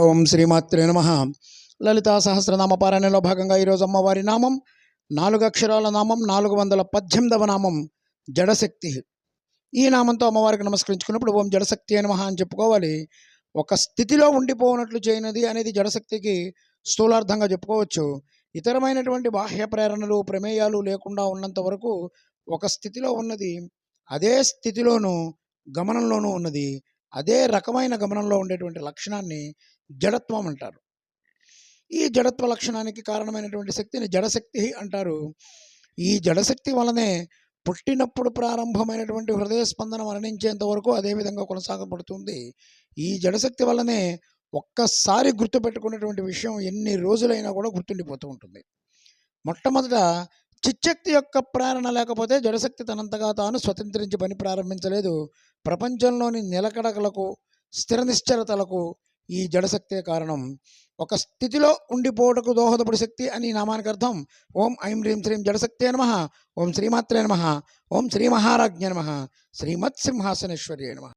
ఓం శ్రీమాత్రే నమ. లలితా సహస్రనామ పారాయణలో భాగంగా ఈరోజు అమ్మవారి నామం నాలుగు అక్షరాల నామం నాలుగు వందల పద్దెనిమిదవ నామం జడశక్తి. ఈ నామంతో అమ్మవారికి నమస్కరించుకున్నప్పుడు ఓం జడశక్తి అని మహా అని చెప్పుకోవాలి. ఒక స్థితిలో ఉండిపోనట్లు చేయనది అనేది జడశక్తికి స్థూలార్థంగా చెప్పుకోవచ్చు. ఇతరమైనటువంటి బాహ్య ప్రేరణలు ప్రమేయాలు లేకుండా ఉన్నంత వరకు ఒక స్థితిలో ఉన్నది. అదే స్థితిలోనూ గమనంలోనూ ఉన్నది. అదే రకమైన గమనంలో ఉండేటువంటి లక్షణాన్ని జడత్వం అంటారు. ఈ జడత్వ లక్షణానికి కారణమైనటువంటి శక్తిని జడశక్తి అంటారు. ఈ జడశక్తి వలనే పుట్టినప్పుడు ప్రారంభమైనటువంటి హృదయ స్పందన మరణించేంత వరకు అదే విధంగా కొనసాగబడుతుంది. ఈ జడశక్తి వల్లనే ఒక్కసారి గుర్తుపెట్టుకునేటువంటి విషయం ఎన్ని రోజులైనా కూడా గుర్తుండిపోతూ ఉంటుంది. మొట్టమొదట చిచ్చక్తి యొక్క ప్రేరణ లేకపోతే జడశక్తి తనంతగా తాను స్వతంత్రించి పని ప్రారంభించలేదు. ప్రపంచంలోని నిలకడకలకు స్థిర నిశ్చలతలకు ఈ జడశక్తే కారణం. ఒక స్థితిలో ఉండిపోవటకు దోహదపడి శక్తి అని నామానికి అర్థం. ఓం ఐం హ్రీం శ్రీం జడశక్తే నమ. ఓం శ్రీమాత్రే నమ. ఓం శ్రీ మహారాజ్ఞ నమ. శ్రీమత్ సింహాసనేశ్వర్యే నమ.